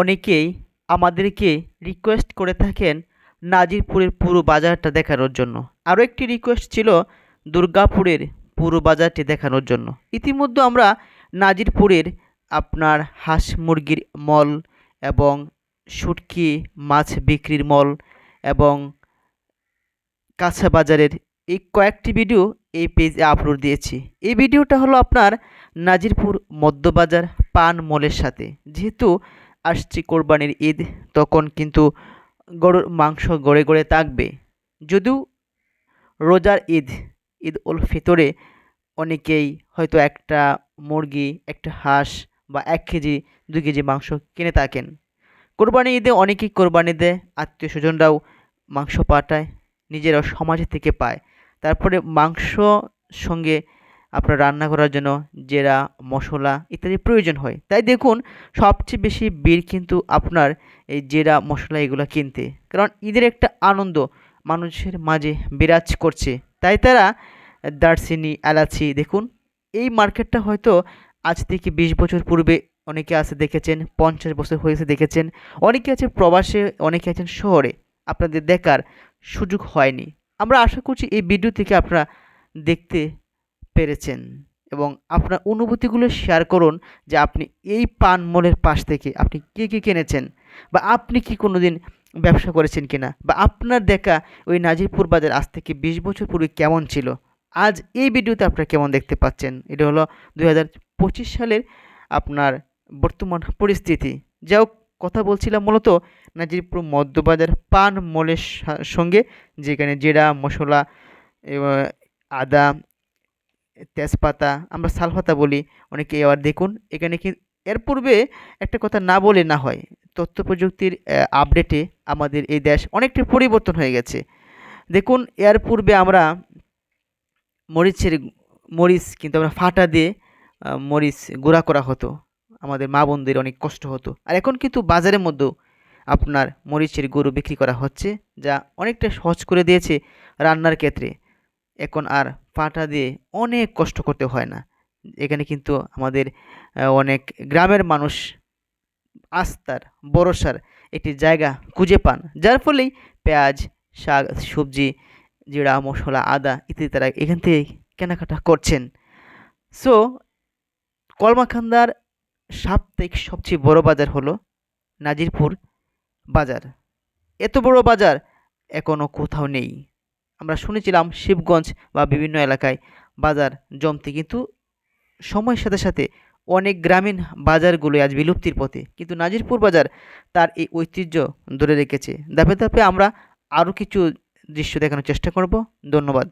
অনেকেই আমাদেরকে রিকোয়েস্ট করে থাকেন নাজিরপুরের পুরো বাজারটা দেখানোর জন্য। আরও একটি রিকোয়েস্ট ছিল দুর্গাপুরের পুরো বাজারটি দেখানোর জন্য। ইতিমধ্যে আমরা নাজিরপুরের আপনার হাঁস মুরগির মল এবং শুটকি মাছ বিক্রির মল এবং কাঁচা বাজারের এই কয়েকটি ভিডিও এই পেজে আপলোড দিয়েছি। এই ভিডিওটা হলো আপনার নাজিরপুর মধ্যবাজার পান মলের সাথে। যেহেতু আসছে কোরবানির ঈদ, তখন কিন্তু গরুর মাংস গড়ে গড়ে থাকবে। যদিও রোজার ঈদ ঈদ উল ফিতরে অনেকেই হয়তো একটা মুরগি, একটা হাঁস বা এক কেজি, দুই কেজি মাংস কিনে থাকেন। কোরবানি ঈদে অনেকেই কোরবানি দেয়, আত্মীয় স্বজনরাও মাংস পাঠায়, নিজেরাও সমাজ থেকে পায়। তারপরে মাংস সঙ্গে আপনার রান্না করার জন্য জেরা, মশলা ইত্যাদি প্রয়োজন হয়। তাই দেখুন, সবচেয়ে বেশি বীর কিন্তু আপনার এই জেরা, মশলা এগুলো কিনতে। কারণ ঈদের একটা আনন্দ মানুষের মাঝে বিরাজ করছে। তাই তারা দারচিনি, এলাচি, দেখুন, এই মার্কেটটা হয়তো আজ থেকে বিশ বছর পূর্বে অনেকে আছে দেখেছেন, পঞ্চাশ বছর হয়েছে দেখেছেন, অনেকে আছে প্রবাসে, অনেকে আছেন শহরে। আপনাদের দেখার সুযোগ হয়নি। আমরা আশা করছি এই ভিডিও থেকে আপনারা দেখতে পেরেছেন এবং আপনার অনুভূতিগুলো শেয়ার করুন যে আপনি এই পান মলের পাশ থেকে আপনি কী কী কিনেছেন বা আপনি কি কোনো দিন ব্যবসা করেছেন কিনা বা আপনার দেখা ওই নাজিরপুর বাজার আজ থেকে বিশ বছর পূর্বে কেমন ছিল? আজ এই ভিডিওতে আপনারা কেমন দেখতে পাচ্ছেন? এটা হলো দু হাজার পঁচিশ সালের আপনার বর্তমান পরিস্থিতি। হোক, কথা বলছিলাম মূলত নাজিরপুর মধ্যবাজার পান মলের সঙ্গে যেখানে জিরা, মশলা আদা তেজপাতা, আমরা শালপাতা বলি অনেকে আবার দেখুন, এখানে কি, এর পূর্বে একটা কথা না বলে না হয়, তথ্য প্রযুক্তির আপডেটে আমাদের এই দেশ অনেকটা পরিবর্তন হয়ে গেছে। দেখুন, এর পূর্বে আমরা মরিচের মরিচ কিন্তু আমরা ফাটা দিয়ে মরিচ গুঁড়া করা হতো, আমাদের মা বোনদের অনেক কষ্ট হতো। আর এখন কিন্তু বাজারের মধ্যেও আপনার মরিচের গরু বিক্রি করা হচ্ছে, যা অনেকটা সহজ করে দিয়েছে রান্নার ক্ষেত্রে। এখন আর পাটা দিয়ে অনেক কষ্ট করতে হয় না। এখানে কিন্তু আমাদের অনেক গ্রামের মানুষ আস্থার ভরসার একটি জায়গা খুঁজে পান। যার ফলেই পেঁয়াজ, শাক, সবজি, জিরা, মশলা, আদা ইত্যাদি তারা এখান থেকে কেনাকাটা করছেন। সো, কলমাখান্দার সাপ্তাহিক সবচেয়ে বড় বাজার হলো নাজিরপুর বাজার। এত বড় বাজার এখনও কোথাও নেই। আমরা শুনেছিলাম শিবগঞ্জ বা বিভিন্ন এলাকায় বাজার জমতে কিন্তু সময়ের সাথে সাথে অনেক গ্রামীণ বাজারগুলো আজ বিলুপ্তির পথে। কিন্তু নাজিরপুর বাজার তার এই ঐতিহ্য ধরে রেখেছে। ধাপে ধাপে আমরা আরও কিছু দৃশ্য দেখানোর চেষ্টা করব। ধন্যবাদ।